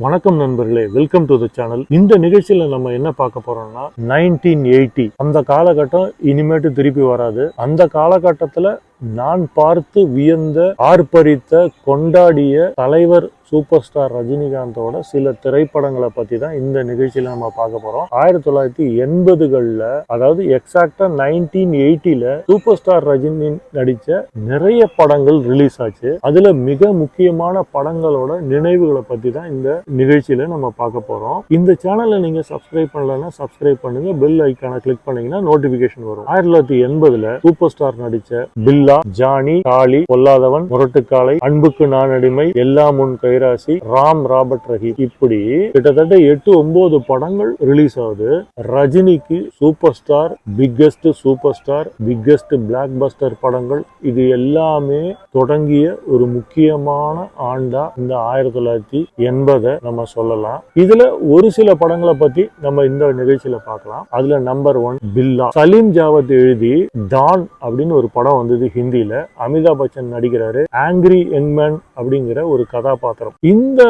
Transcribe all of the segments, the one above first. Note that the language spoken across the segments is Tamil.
வணக்கம் நண்பர்களே வெல்கம் டு த சேனல் இந்த நிகழ்ச்சியில நம்ம என்ன பார்க்க போறோம்னா நைன்டீன் எயிட்டி அந்த காலகட்டம் இனிமேட்டு திருப்பி வராது. அந்த காலகட்டத்துல நான் பார்த்து வியந்த ஆர்ப்பரித்த கொண்டாடிய தலைவர் சூப்பர் ஸ்டார் ரஜினிகாந்தோட சில திரைப்படங்களை பத்தி தான் இந்த நிகழ்ச்சியில நம்ம பார்க்க போறோம். ஆயிரத்தி தொள்ளாயிரத்தி எண்பதுகள்ல அதாவது எக்ஸாக்டா நைன்டீன் எயிட்டில சூப்பர் ஸ்டார் ரஜினி நடிச்ச நிறைய படங்கள் ரிலீஸ் ஆச்சு. அதுல மிக முக்கியமான படங்களோட நினைவுகளை பத்தி தான் இந்த நிகழ்ச்சியில நம்ம பார்க்க போறோம். இந்த சேனலை நீங்க சப்ஸ்கிரைப் பண்ணலன்னா சப்ஸ்கிரைப் பண்ணுங்க. பெல் ஐக்கான கிளிக் பண்ணீங்கன்னா நோட்டிபிகேஷன் வரும். ஆயிரத்தி தொள்ளாயிரத்தி எண்பதுல சூப்பர் ஸ்டார் நடிச்ச பில்லா ஜானி காளி பொல்லாதவன் முரட்டுக்காலை அன்புக்கு நான் அடிமை எல்லாம் முன் கைராசி ராம் ராபர்ட் ரஹீம். இப்படி கிட்டத்தட்ட எட்டு ஒன்பது படங்கள் ரிலீஸ் ஆகுது. ரஜினிக்கு super star biggest super star biggest blockbuster படங்கள். இது எல்லாமே தொடங்கிய ஒரு முக்கியமான ஆண்டா இந்த ஆயிரத்தி தொள்ளாயிரத்தி எண்பதை நம்ம சொல்லலாம். இதுல ஒரு சில படங்களை பத்தி நம்ம இந்த நிகழ்ச்சியில பார்க்கலாம். அதுல நம்பர் ஒன் பில்லா. சலீம் ஜாவத் எழுதி டான் அப்படின்னு ஒரு படம் வந்தது ஹிந்தியில. அமிதாப் பச்சன் நடிக்கிறாரு. ஆங்கிரி யங்மேன் அப்படிங்கிற ஒரு கதாபாத்திரம். இந்த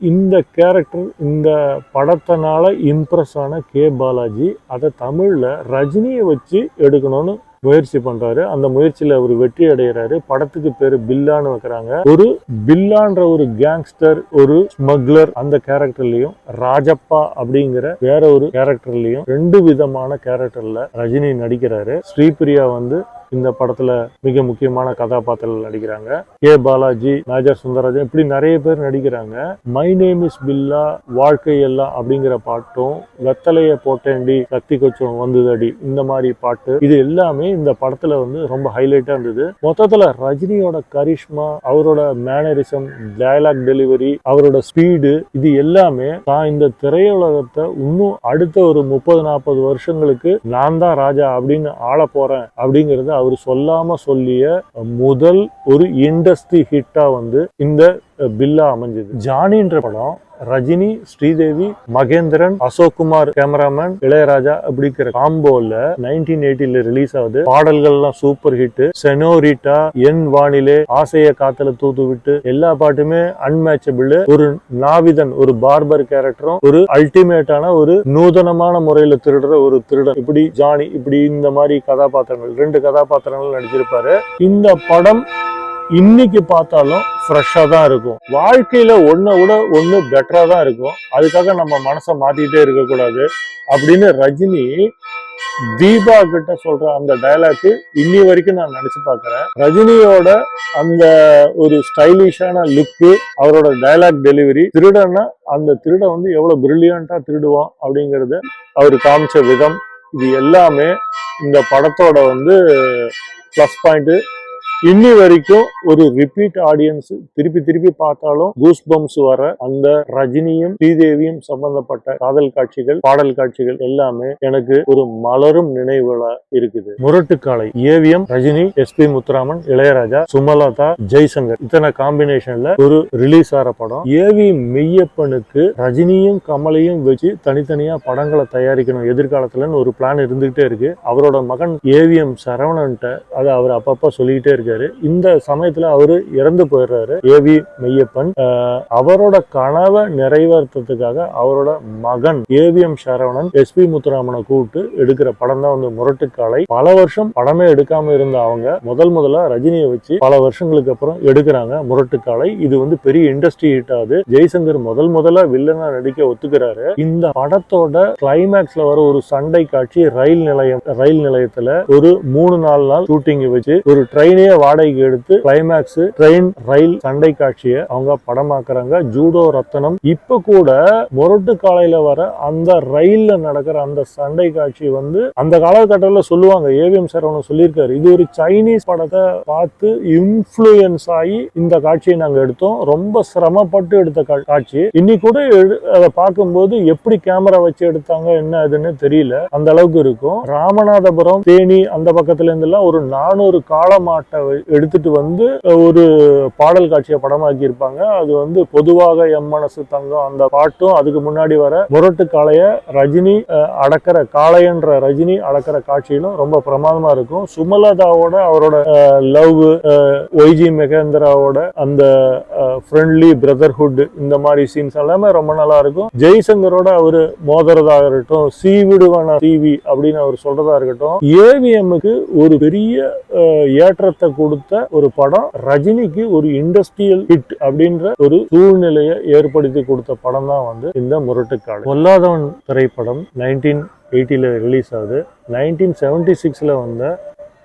இந்த கேரக்டர் இந்த படத்தினால இம்ப்ரெஸ் ஆன கே பாலாஜி அதை தமிழ்ல ரஜினியை வச்சு எடுக்கணும்னு முயற்சி பண்றாரு. அந்த முயற்சியில அவர் வெற்றி அடைகிறாரு படத்துக்கு பேரு பில்லான்னு வைக்கிறாங்க. ஒரு பில்லான்ற ஒரு கேங்ஸ்டர் ஒரு ஸ்மக்லர் அந்த கேரக்டர்லயும் ராஜப்பா அப்படிங்கிற வேற ஒரு கேரக்டர்லயும் ரெண்டு விதமான கேரக்டர்ல ரஜினி நடிக்கிறாரு. ஸ்ரீபிரியா வந்து இந்த படத்துல மிக முக்கியமான கதாபாத்திரங்கள் நடிக்கிறாங்க. ஏ பாலாஜி நாஜர் சுந்தரராஜன் இப்படி நிறைய பேர் நடிக்கிறாங்க. மை நேம் இஸ் பில்லா வாழ்க்கை எல்லாம் அப்படிங்கிற பாட்டும் வெத்தலைய போட்டேண்டி கத்தி கொச்சம் வந்ததடி இந்த மாதிரி பாட்டு. இது எல்லாமே இந்த படத்துல வந்து ரொம்ப ஹைலைட்டா இருந்தது. மொத்தத்துல ரஜினியோட கரிஷ்மா அவரோட மேனரிசம் டயலாக் டெலிவரி அவரோட ஸ்பீடு இது எல்லாமே தான் இந்த திரையுலகத்தை இன்னும் அடுத்த ஒரு முப்பது நாற்பது வருஷங்களுக்கு நான் தான் ராஜா அப்படின்னு ஆள போறேன் அப்படிங்கறத அவர் சொல்லாமல் சொல்லிய முதல் ஒரு இண்டஸ்ட்ரி ஹிட்டா வந்து இந்த பில்லா அமைஞ்சது. ஜானின்ற படம் ரஜினி ஸ்ரீதேவி மகேந்திரன் அசோக் குமார் கேமராமேன் இளையராஜா அப்படிங்கிற காம்போல நைன்டீன் எயிட்டில ரிலீஸ் ஆகுது. பாடல்கள்லாம் சூப்பர் ஹிட் செனோரிட்டா என் வானிலே ஆசைய காத்துல தூத்து விட்டு எல்லா பாட்டுமே அன்மேட்சபிள் ஒரு நாவிதன் ஒரு பார்பர் கேரக்டரும் ஒரு அல்டிமேட்டான ஒரு நூதனமான முறையில திருடுற ஒரு திருடன். இப்படி ஜானி இப்படி இந்த மாதிரி கதாபாத்திரங்கள் ரெண்டு கதாபாத்திரங்கள் நடிச்சிருப்பாரு. இந்த படம் இன்னைக்கு பார்த்தாலும் ஃப்ரெஷ்ஷாக தான் இருக்கும். வாழ்க்கையில் ஒன்றை விட ஒன்று பெட்டராக தான் இருக்கும். அதுக்காக நம்ம மனசை மாற்றிக்கிட்டே இருக்கக்கூடாது. அப்படின்னு ரஜினி தீபா கிட்ட சொல்ற அந்த டயலாக் இன்னி வரைக்கும் நான் நினைச்சு பார்க்குறேன். ரஜினியோட அந்த ஒரு ஸ்டைலிஷான லுக்கு அவரோட டயலாக் டெலிவரி திருடன்னா அந்த திருடன் வந்து எவ்வளவு பிரில்லியண்டா திருடுவான் அப்படிங்கிறத அவர் காமிச்ச விதம். இது எல்லாமே இந்த படத்தோட வந்து ப்ளஸ் பாயிண்ட் இன்னி வரைக்கும் ஒரு ரிப்பீட் ஆடியன்ஸ் திருப்பி திருப்பி பார்த்தாலும் கூஸ் பம்ப்ஸ் வர அந்த ரஜினியும் ஸ்ரீதேவியும் சம்பந்தப்பட்ட காதல் காட்சிகள் பாடல் காட்சிகள் எல்லாமே எனக்கு ஒரு மலரும் நினைவுகளா இருக்குது. முரட்டுக்காலை ஏவிஎம் ரஜினி எஸ்பி முத்துராமன் இளையராஜா சுமலதா ஜெய்சங்கர். இத்தனை காம்பினேஷன்ல ஒரு ரிலீஸ் ஆற படம். ஏவி மெய்யப்பனுக்கு ரஜினியும் கமலையும் வச்சு தனித்தனியா படங்களை தயாரிக்கணும். எதிர்காலத்துலன்னு ஒரு பிளான் இருந்துகிட்டே இருக்கு. அவரோட மகன் ஏவிஎம் சரவணன்ட்ட அதை அவர் அப்பப்ப சொல்லிக்கிட்டே இருக்காரு இந்த சமயத்துல அவரு இறந்து போயிடுறாரு. A V Meyyappan. அவரோட கனவை நிறைவேற்றத்துக்காக அவரோட மகன் ஏவிஎம் சரவணன் எஸ்பி முத்துராமனை கூப்பிட்டு எடுக்கிற படம் தான் வந்து முரட்டுக்காலை. பல வருஷம் படமே எடுக்காம இருந்த அவங்க முதல் முதல்ல ரஜினியை வச்சு பல வருஷங்களுக்கு அப்புறம் எடுக்கிறாங்க முரட்டுக்காலை. இது வந்து பெரிய இண்டஸ்ட்ரி ஹிட் ஆகுது. ஜெய்சங்கர் முதல் முதல்ல வில்லனா நடிக்க ஒத்துக்கிறாரு. இந்த படத்தோட கிளைமேக்ஸ்ல வர ஒரு சண்டை காட்சி ரயில் நிலையம் ரயில் நிலையத்துல ஒரு மூணு நாலு நாள் ஷூட்டிங் வச்சு ஒரு ட்ரெயினே வாடகைக்கு எடுத்து கிளைமேக்ஸ் ட்ரெயின் ரயில் சண்டை காட்சியை அவங்க படமாக்குறாங்க. ஜூடோ ரத்தனம். இப்ப கூட முரட்டு காலையில வர அந்த ரயில்ல நடக்கிற அந்த சண்டை காட்சி வந்து அந்த காலகட்டத்தில் சொல்லுவாங்க. ஏவிஎம் சரவணன் சொல்லியிருக்காரு. இது ஒரு சைனீஸ் படத்தை பார்த்து இன்ஃப்ளூயன்ஸ் ஆகி இந்த காட்சியை நாங்கள் எடுத்தோம். ரொம்ப சிரமப்பட்டு எடுத்த காட்சி. இன்னைக்கு கூட எடு- அதை பார்க்கும்போது எப்படி கேமரா வச்சு எடுத்தாங்க என்ன அதுன்னு தெரியல. அந்த அளவுக்கு இருக்கும். ராமநாதபுரம் தேனி அந்த பக்கத்துல இருந்தெல்லாம் ஒரு நானூறு காலமாட்ட எடுத்துட்டு வந்து ஒரு பாடல் காட்சியை படமாக்கி இருப்பாங்க அது வந்து பொதுவாக எம் மனசு தங்கம் அந்த பாட்டும் அதுக்கு முன்னாடி வர முரட்டு காளைய ரஜினி அடக்கிற காளையன்ற ரஜினி அடக்கிற காட்சியிலும் ரொம்ப பிரமாதமா இருக்கும். சுமலதாவோட அவரோட லவ் ஒய்ஜி மெகேந்திராவோட அந்த ஃப்ரெண்ட்லி பிரதர்ஹுட் இந்த மாதிரி சீன்ஸ் எல்லாமே ரொம்ப நல்லா இருக்கும். ஜெய்சங்கரோட அவரு மோதுறதாக இருக்கட்டும் சி விடுவன டிவி அப்படின்னு அவர் சொல்றதா இருக்கட்டும் ஏவிஎம்முக்கு ஒரு பெரிய ஏற்றத்தை கொடுத்த ஒரு படம் ரஜினிக்கு ஒரு இண்டஸ்ட்ரியல் ஹிட் அப்படின்ற ஒரு சூழ்நிலையை ஏற்படுத்தி கொடுத்த படம் தான் வந்து இந்த முரட்டுக்காடு. பொல்லாதவன் திரைப்படம் நைன்டீன் எயிட்டியில் ரிலீஸ் ஆகுது. நைன்டீன் செவன்டி சிக்ஸில் வந்த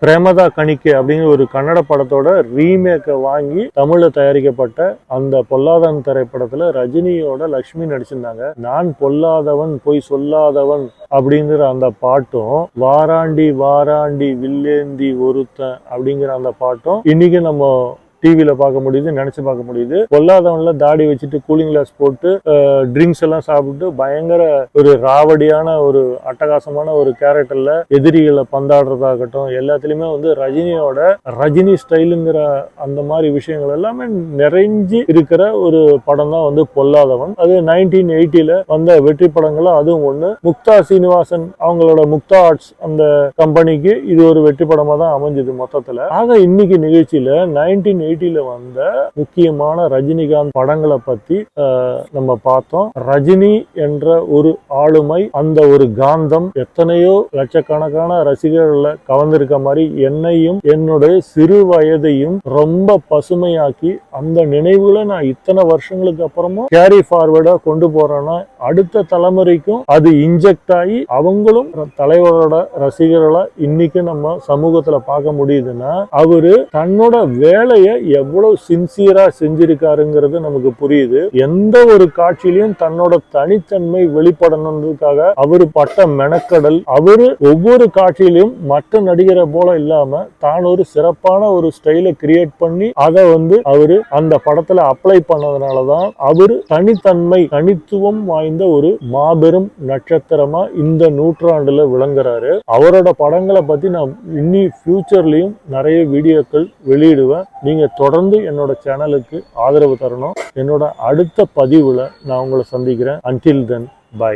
பிரேமதா கணிக்கு அப்படிங்கிற ஒரு கன்னட படத்தோட ரீமேக்கை வாங்கி தமிழில் தயாரிக்கப்பட்ட அந்த பொல்லாதவன் திரைப்படத்தில் ரஜினியோட லக்ஷ்மி நடிச்சிருந்தாங்க. நான் பொல்லாதவன் பொய் சொல்லாதவன் அப்படிங்கிற அந்த பாட்டும் வாராண்டி வாராண்டி வில்லேந்தி ஒருத்தன் அப்படிங்கிற அந்த பாட்டும் இன்னைக்கு நம்ம டிவியில பார்க்க முடியுது நினைச்சு பார்க்க முடியுது. பொல்லாதவனில் தாடி வச்சுட்டு கூலிங் கிளாஸ் போட்டு ட்ரிங்க்ஸ் எல்லாம் சாப்பிட்டு பயங்கர ஒரு ராவடியான ஒரு அட்டகாசமான ஒரு கேரக்டர்ல எதிரிகளை பந்தாடுறதாகட்டும் எல்லாத்துலயுமே வந்து ரஜினியோட ரஜினி ஸ்டைலுங்கிற அந்த மாதிரி விஷயங்கள் எல்லாமே நிறைஞ்சு இருக்கிற ஒரு படம் தான் வந்து பொல்லாதவன். அது நைன்டீன் எயிட்டில வந்த வெற்றி படங்களும் அதுவும் ஒண்ணு. முக்தா சீனிவாசன் அவங்களோட முக்தா ஆர்ட்ஸ் அந்த கம்பெனிக்கு இது ஒரு வெற்றி படமா தான் அமைஞ்சது மொத்தத்துல. ஆக இன்னைக்கு நிகழ்ச்சியில நைன்டீன் எயிட்டில வந்த முக்கியமான ரஜினிகாந்த் படங்களை பத்தி ஆஹ், நம்ம பார்த்தோம். ரஜினி என்ற ஒரு ஆளுமை அந்த ஒரு காந்தம் எத்தனையோ லட்சக்கணக்கான ரசிகர்களை கவர்ந்திருக்க மாதிரி என்னையும் என்னுடைய சிறு வயதையும் ரொம்ப பசுமையாக்கி அந்த நினைவுகளை நான் இத்தனை வருஷங்களுக்கு அப்புறமும் கேரி ஃபார்வர்டா கொண்டு போறேன்னா அடுத்த தலைமுறைக்கும் அது இன்ஜெக்ட் ஆகி அவங்களும் தலைவரோட ரசிகர்களை இன்னைக்கு நம்ம சமூகத்துல பார்க்க முடியுதுன்னா அவரு தன்னோட வேலையை எவ்வளவு சின்சியரா செஞ்சிருக்காருங்கிறது நமக்கு புரியுது. எந்த ஒரு காட்சியிலையும் தன்னோட தனித்தன்மை வெளிப்படணுன்றதுக்காக அவரு பட்ட மெனக்கடல் அவரு ஒவ்வொரு காட்சியிலையும் மற்ற நடிகரை போல இல்லாம தான் ஒரு சிறப்பான ஒரு ஸ்டைலை கிரியேட் பண்ணி அதை வந்து அவரு அந்த படத்துல அப்ளை பண்ணதுனாலதான் அவரு தனித்தன்மை தனித்துவம் வாய்ந்த ஒரு மாபெரும் நட்சத்திரமா இந்த நூற்றாண்டுல விளங்குறாரு. அவரோட படங்களை பத்தி நான் இன்னி ஃபியூச்சர்லயும் நிறைய வீடியோக்கள் வெளியிடுவேன். நீங்க தொடர்ந்து என்னோட சேனலுக்கு ஆதரவு தரணும். என்னோட அடுத்த பதிவில் நான் உங்களை சந்திக்கிறேன். அன்டில் தென் பாய்